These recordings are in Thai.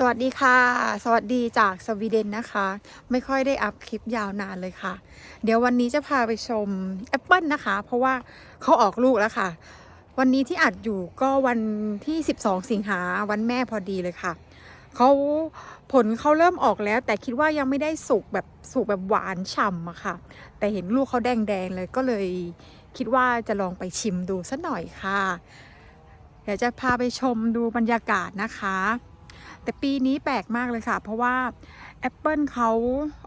สวัสดีค่ะ สวัสดีจากสวีเดนนะคะ ไม่ค่อยได้อัพคลิปยาวนานเลยค่ะ เดี๋ยววันนี้จะพาไปชมแอปเปิลนะคะ เพราะว่าเขาออกลูกแล้วค่ะ วันนี้ที่อัดอยู่ก็วันที่ 12 สิงหาวันแม่พอดีเลยค่ะเขาผลเขาเริ่มออกแล้ว แต่คิดว่ายังไม่ได้สุกแบบสุกแบบหวานฉ่ำอะค่ะ แต่เห็นลูกเขาแดงๆเลยก็เลยคิดว่าจะลองไปชิมดูสักหน่อยค่ะ เดี๋ยวจะพาไปชมดูบรรยากาศนะคะ แต่ปีนี้แปลกมากเลยค่ะ เพราะว่าแอปเปิลเขา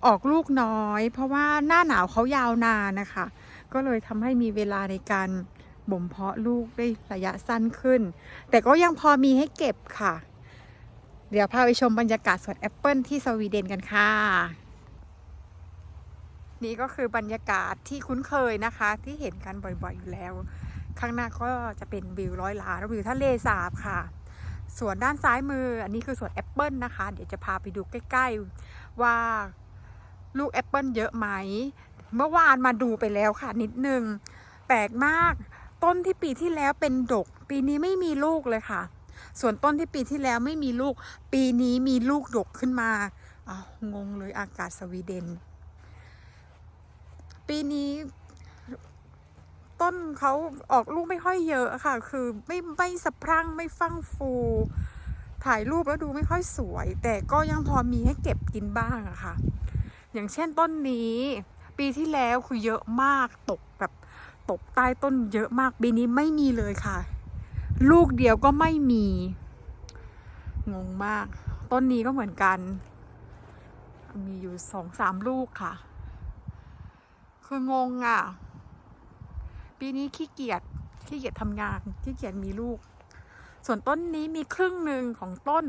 ออกลูกน้อย เพราะว่าหน้าหนาวเขายาวนานนะคะ ก็เลยทำให้มีเวลาในการบ่มเพาะลูกได้ระยะสั้นขึ้น แต่ก็ยังพอมีให้เก็บค่ะ เดี๋ยวพาไปชมบรรยากาศสวนแอปเปิลที่สวีเดนกันค่ะ นี่ก็คือบรรยากาศที่คุ้นเคยนะคะ ที่เห็นกันบ่อยๆอยู่แล้ว ข้างหน้าก็จะเป็นวิวร้อยล้านวิวทะเลสาบค่ะ ส่วนด้านซ้ายมือ อันนี้คือสวนแอปเปิลนะคะ เดี๋ยวจะพาไปดูใกล้ ๆ ว่าลูกแอปเปิลเยอะไหม เมื่อวานมาดูไปแล้วค่ะนิดนึง แปลกมาก ต้นที่ปีที่แล้วเป็นดก ปีนี้ไม่มีลูกเลยค่ะ ส่วนต้นที่ปีที่แล้วไม่มีลูก ปีนี้มีลูกดกขึ้นมาอ้าวงงเลยอากาศสวีเดน ปีนี้ ต้นเขาออกลูกไม่ค่อยเยอะค่ะ คือไม่ไม่สะพรั่งไม่ฟั่งฟู ถ่ายรูปแล้วดูไม่ค่อยสวย แต่ก็ยังพอมีให้เก็บกินบ้างอะค่ะ อย่างเช่นต้นนี้ ปีที่แล้วคือเยอะมากตกแบบตกใต้ต้นเยอะมากปีนี้ไม่มีเลยค่ะ ลูกเดียวก็ไม่มี งงมาก ต้นนี้ก็เหมือนกัน มีอยู่สองสามลูกค่ะ คืองงอะ ปีนี้ขี้เกียจขี้เกียจทำงานขี้เกียจมีลูก ส่วนต้นนี้มีครึ่งหนึ่งของต้น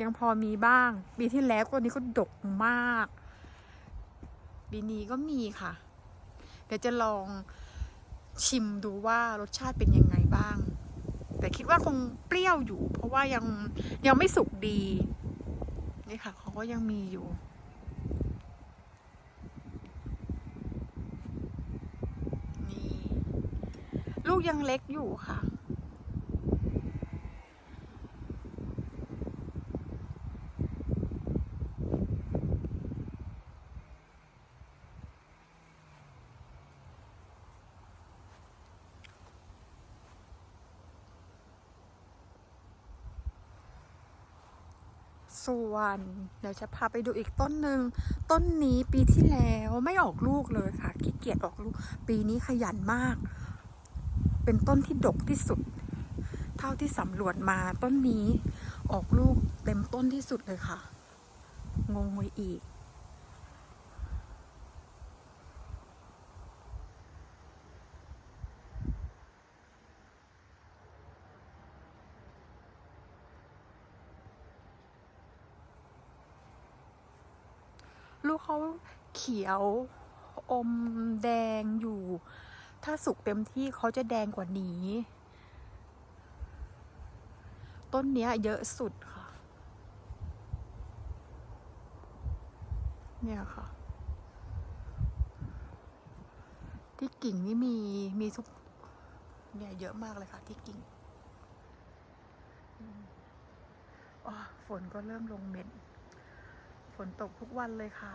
ยังพอมีบ้าง ปีที่แล้วต้นนี้ก็ดกมาก ปีนี้ก็มีค่ะ เดี๋ยวจะลองชิมดูว่ารสชาติเป็นยังไงบ้าง แต่คิดว่าคงเปรี้ยวอยู่ เพราะว่ายังยังไม่สุกดีนี่ค่ะเขาก็ยังมีอยู่ นี่ ลู กยังเล็กอยู่ค่ะ ส่วนเดี๋ยวจะพาไปดูอีกต้นหนึ่ง ต้นนี้ปีที่แล้วไม่ออกลูกเลยค่ะขี้เกียจออกลูก ปีนี้ขยันมาก เป็นต้นที่ดกที่สุด เท่าที่สำรวจมาต้นนี้ออกลูกเต็มต้นที่สุดเลยค่ะ งงไปอีก ลูกเขาเขียวอมแดงอยู่ ถ้าสุกเต็มที่เขาจะแดงกว่านี้ ต้นเนี้ยเยอะสุดค่ะ เนี่ยค่ะ ที่กิ่งนี่มีมีทุกเนี่ยเยอะมากเลยค่ะ ที่กิ่งฝนก็เริ่มลงเม็ด ฝนตกทุกวันเลยค่ะ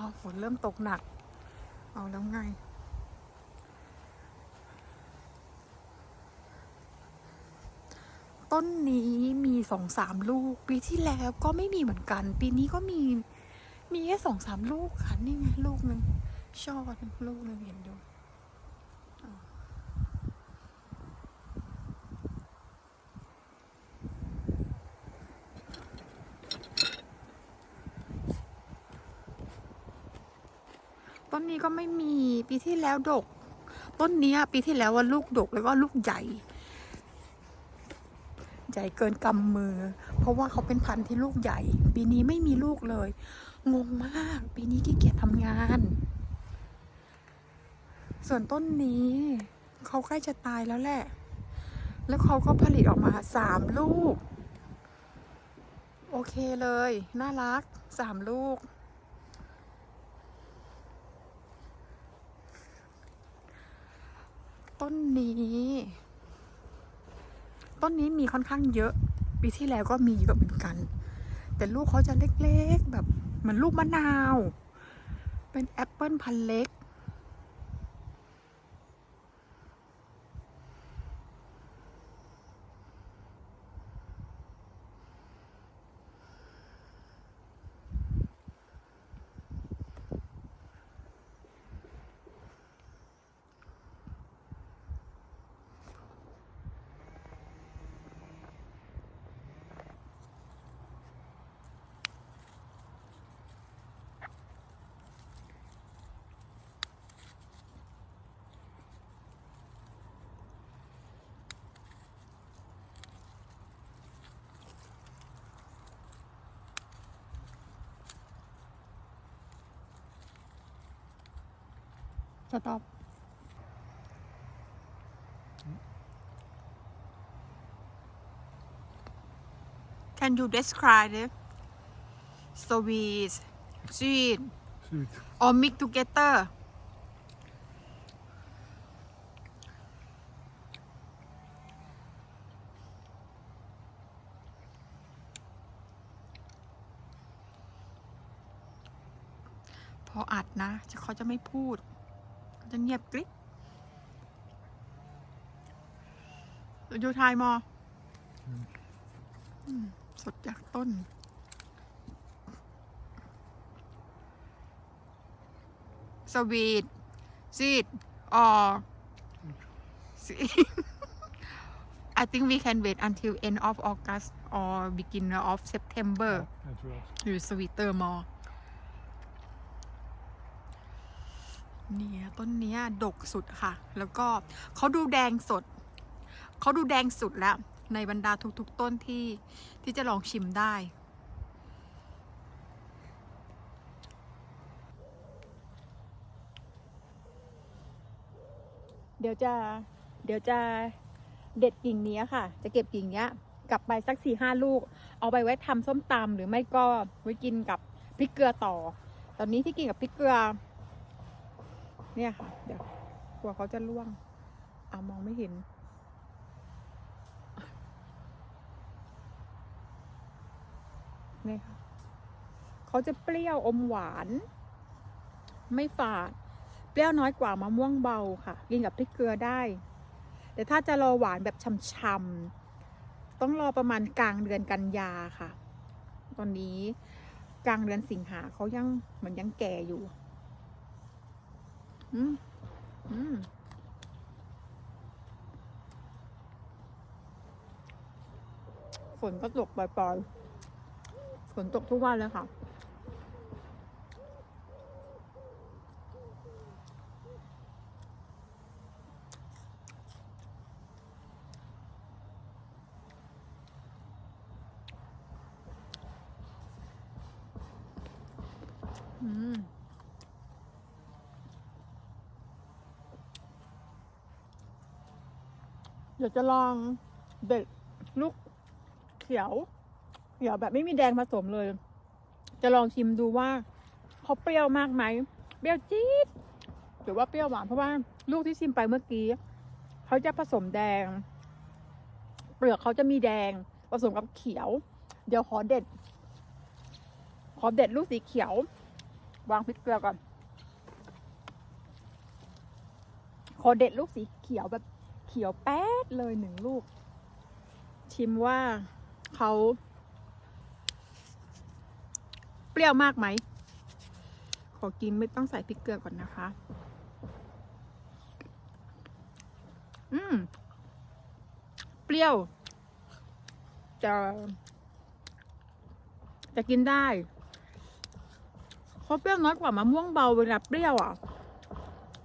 เอาฝนเริ่มตกหนัก เอาแล้วไง ต้นนี้มีสองสามลูก ปีที่แล้วก็ไม่มีเหมือนกัน ปีนี้ก็มี มีแค่สองสามลูกค่ะ นี่ไงลูกหนึ่งช่อหนึ่งลูกหนึ่งเห็นดู ต้นนี้ก็ไม่มีปีที่แล้วดก ต้นนี้ปีที่แล้วว่าลูกดกแล้วก็ลูกใหญ่ ใหญ่เกินกำมือ เพราะว่าเขาเป็นพันธุ์ที่ลูกใหญ่ ปีนี้ไม่มีลูกเลย งงมาก ปีนี้ขี้เกียจทำงาน ส่วนต้นนี้ เขาใกล้จะตายแล้วแหละ แล้วเขาก็ผลิตออกมาสามลูก โอเคเลย น่ารักสามลูก ต้นนี้ ต้นนี้มีค่อนข้างเยอะ ปีที่แล้วก็มีเยอะเหมือนกัน แต่ลูกเขาจะเล็กๆแบบเหมือนลูกมะนาว เป็นแอปเปิลพันเล็ก สต็อป Can you describe it? Sweet, sweet, Sweet. or mix together? "พออัดนะจะเขาจะไม่พูด จะเงียบกริบอยู่ไทยมออืมสดจากต้น สวีทซีดออ I think we can wait until end of August or beginning of September That's right. หรือสวี เนี่ยต้นเนี้ยดกสุดค่ะ แล้วก็เขาดูแดงสด เขาดูแดงสุดแล้ว ในบรรดาทุกๆต้นที่ที่จะลองชิมได้ เดี๋ยวจะเดี๋ยวจะเด็ดกิ่งเนี้ยค่ะ จะเก็บกิ่งเนี้ยกลับไปสักสี่ห้าลูก เอาไปไว้ทำส้มตำหรือไม่ก็ไว้กินกับพริกเกลือต่อ ตอนนี้ที่กินกับพริกเกลือ เนี่ยค่ะเดี๋ยวกลัวเขาจะล่วง เอามองไม่เห็นเนี่ยค่ะ เขาจะเปรี้ยวอมหวาน ไม่ฝาด เปรี้ยวน้อยกว่ามะม่วงเบาค่ะ กินกับพริกเกลือได้ แต่ถ้าจะรอหวานแบบช่ำๆ ต้องรอประมาณกลางเดือนกันยาค่ะ ตอนนี้กลางเดือนสิงหาเขายังเหมือนยังแก่อยู่ อืมอืมฝนก็ตกปล่อยๆฝนตกทุกวันเลยค่ะ อืม เดี๋ยวจะลองเด็ดลูกเขียวเขียวแบบไม่มีแดงผสมเลย จะลองชิมดูว่าเขาเปรี้ยวมากไหมเปรี้ยวจี๊ดหรือว่าเปรี้ยวหวานเพราะว่าลูกที่ชิมไปเมื่อกี้เขาจะผสมแดง เปลือกเขาจะมีแดงผสมกับเขียว เดี๋ยวขอเด็ด ขอเด็ดลูกสีเขียว วางพริกเกลือก่อนขอเด็ดลูกสีเขียวแบบ เขียวแป๊ดเลยหนึ่งลูก ชิมว่าเขา เปรี้ยวมากไหม ขอกินไม่ต้องใส่พริกเกลือก่อนนะคะ อืม เปรี้ยว จะจะกินได้เขาเปรี้ยวน้อยกว่ามะม่วงเบาเวลาเปรี้ยวอะ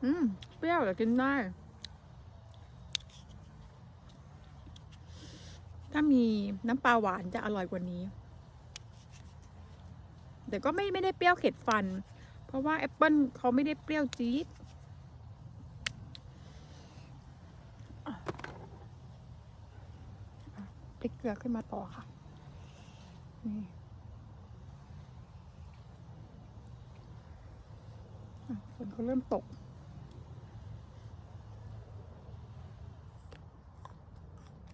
อืม เปรี้ยวแต่กินได้ ถ้ามีน้ำปลาหวานจะอร่อยกว่านี้ แต่ก็ไม่ไม่ได้เปรี้ยวเข็ดฟัน เพราะว่าแอปเปิลเขาไม่ได้เปรี้ยวจี๊ดพริกเกลือขึ้นมาต่อค่ะนี่ฝนก็เริ่มตก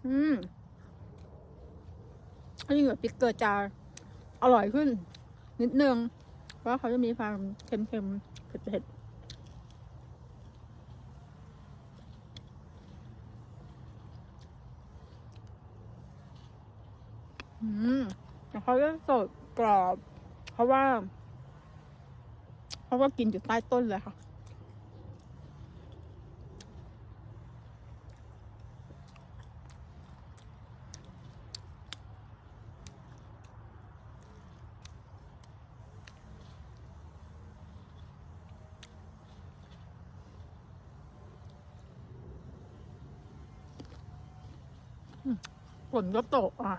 อืม ถ้ายิ่งกับพริกเกลือจะอร่อยขึ้น นิดนึง เพราะเขาจะมีความเค็มๆ เผ็ดๆอืมแล้วเขาจะสดกรอบ เพราะว่า เพราะว่ากินอยู่ใต้ต้นเลยค่ะ ฝนก็ตกอะ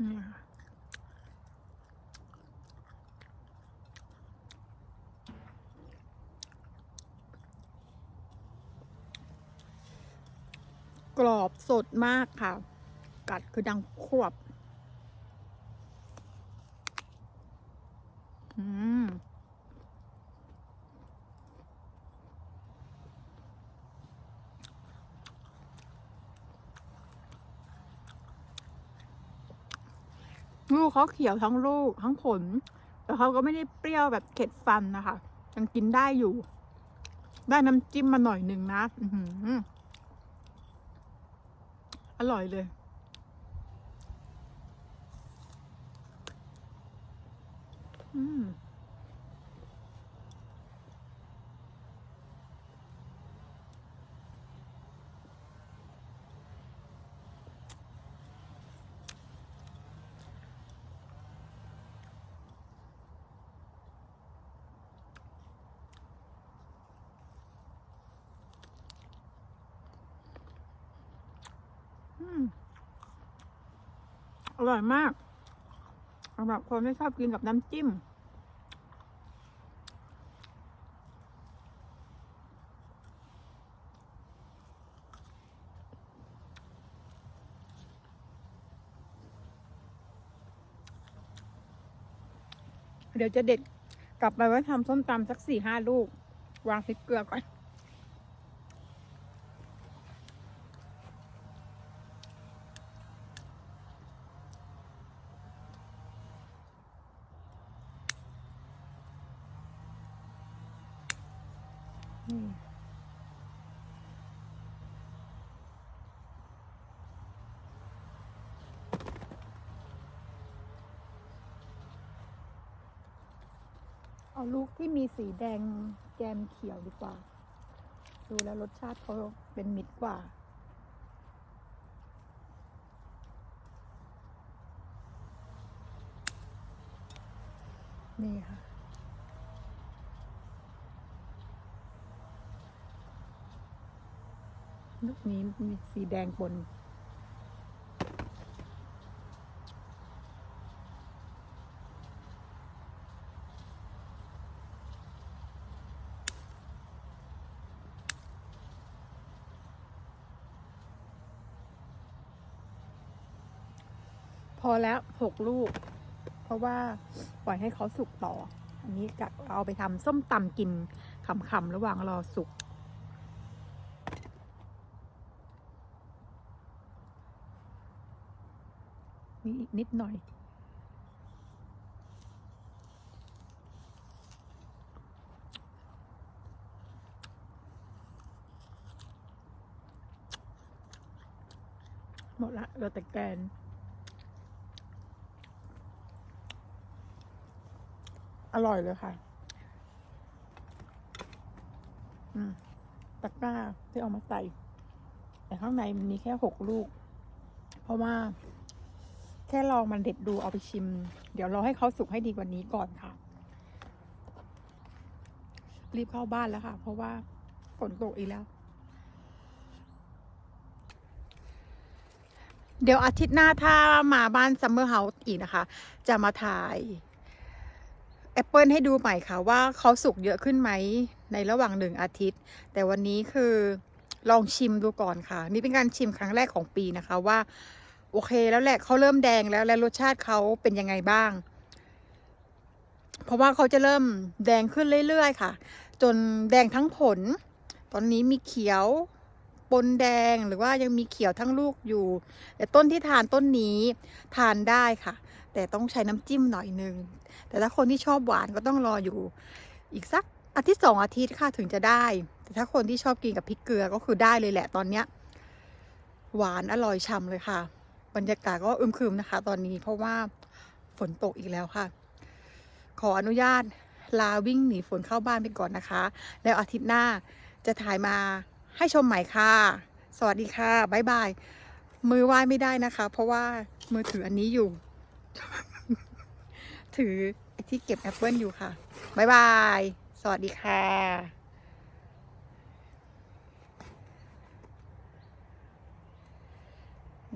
นี่ค่ะกรอบสดมากค่ะ กัดคือดังควบ อืม ลูกเขาเขียวทั้งลูกทั้งผล แต่เขาก็ไม่ได้เปรี้ยวแบบเข็ดฟันนะคะ ยังกินได้อยู่ ได้น้ำจิ้มมาหน่อยหนึ่งนะอร่อยเลย อืม อร่อยมากสำหรับคนที่ชอบกินกับน้ำจิ้ม เดี๋ยวจะเด็ดกลับไปไว้ทำส้มตำสักสี่ห้าลูก วางพริกเกลือก่อน อืม เอาลูกที่มีสีแดงแกมเขียวดีกว่า ดูแล้วรสชาติเขาเป็นมิตรกว่า นี่ค่ะลูกนี้มีสีแดงปน พอแล้วหกลูก เพราะว่าปล่อยให้เขาสุกต่อ อันนี้กะเอาไปทำส้มตำกินขำๆระหว่างรอสุกมีอีกนิดหน่อย หมดละเหลือแต่แกน อร่อยเลยค่ะ อืมตะกร้าที่เอามาใส่แต่ข้างในมันมีแค่หกลูก เพราะว่า แค่ลองมันเด็ดดูเอาไปชิม เดี๋ยวรอให้เขาสุกให้ดีกว่านี้ก่อนค่ะ รีบเข้าบ้านแล้วค่ะ เพราะว่าฝนตกอีกแล้ว เดี๋ยวอาทิตย์หน้าถ้ามาบ้านซัมเมอร์เฮาส์อีกนะคะ จะมาถ่าย แอปเปิลให้ดูใหม่ค่ะว่าเขาสุกเยอะขึ้นไหมในระหว่างหนึ่งอาทิตย์ แต่วันนี้คือลองชิมดูก่อนค่ะ นี่เป็นการชิมครั้งแรกของปีนะคะว่า โอเคแล้วแหละเขาเริ่มแดงแล้วและรสชาติเขาเป็นยังไงบ้าง เพราะว่าเขาจะเริ่มแดงขึ้นเรื่อยๆค่ะ จนแดงทั้งผล ตอนนี้มีเขียวปนแดงหรือว่ายังมีเขียวทั้งลูกอยู่ แต่ต้นที่ทานต้นนี้ทานได้ค่ะ แต่ต้องใช้น้ำจิ้มหน่อยนึง แต่ถ้าคนที่ชอบหวานก็ต้องรออยู่ อีกสักอาทิตย์สองอาทิตย์ค่ะถึงจะได้ แต่ถ้าคนที่ชอบกินกับพริกเกลือก็คือได้เลยแหละตอนเนี้ยหวานอร่อยฉ่ำเลยค่ะ บรรยากาศก็อึมครึมนะคะ ตอนนี้เพราะว่าฝนตกอีกแล้วค่ะ ขออนุญาตลาวิ่งหนีฝนเข้าบ้านไปก่อนนะคะ แล้วอาทิตย์หน้าจะถ่ายมาให้ชมใหม่ค่ะ สวัสดีค่ะ บ๊ายบาย มือไหว้ไม่ได้นะคะ เพราะว่ามือถืออันนี้อยู่ ถือ ที่เก็บแอปเปิลอยู่ค่ะ บ๊ายบาย สวัสดีค่ะ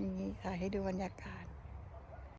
นี่ถ่ายให้ดูบรรยากาศ